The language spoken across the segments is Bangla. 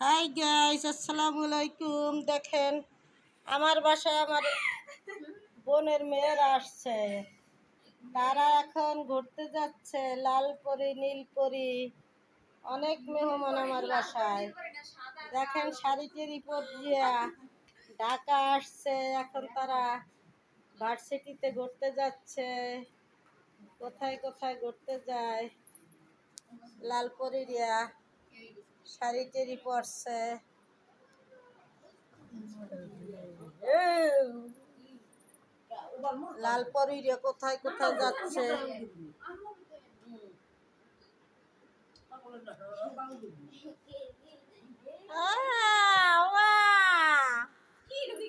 হাই গাইস আসসালামু আলাইকুম দেখেন, আমার বাসায় আমার বোনের মেয়েরা আসছে। তারা এখন ঘুরতে যাচ্ছে লালপরি নীলপরি অনেক মেহমান আমার বাসায়। দেখেন শাড়িটি রিপোর্ট দিয়া ঢাকা আসছে। এখন তারা ভার্সিটিতে ঘুরতে যাচ্ছে। কোথায় কোথায় ঘুরতে যায়? লালপরিরিয়া শাড়ি টেরি পরছে লাল পরিরে কোথায় কোথায় যাচ্ছে?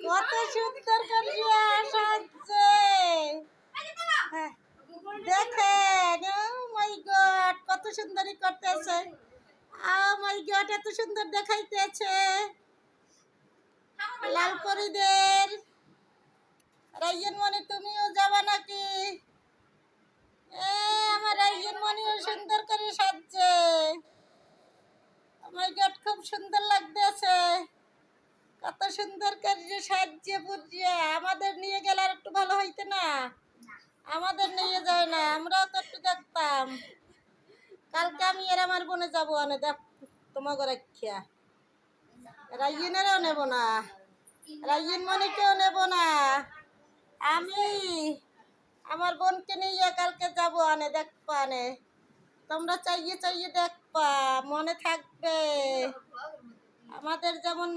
কত সুন্দর করিয়া সাজছে। হ্যাঁ, দেখেন মাই গড কত সুন্দরী করতেছে। মাই গড এত সুন্দর দেখাইতেছে লাল পরিদের রাইয়েন মনে তুমিও যাবা নাকি? এ আমার রাইয়েন মনিও সুন্দর করে সাজছে। মাই গড খুব সুন্দর লাগতেছে। কত সুন্দর করে সাজিয়ে পুজিয়ে। আমাদের নিয়ে গেলে আর একটু ভালো হইতে না। আমাদের নিয়ে যায় না আমরাও তো একটু দেখতাম। কালকে আমি এর আমার বোনে যাব আনে, দেখ তোমাকে রাখিয়া রাইয়েনেরও নেব না। রাইয়েন মনিকেও নেব না। আমি আমার বোনকে নিয়ে কালকে যাব আনে দেখবা আনে। তোমরা চাইয়ে চাইয়ে দেখবা মনে থাকবে। আমাদের যেমন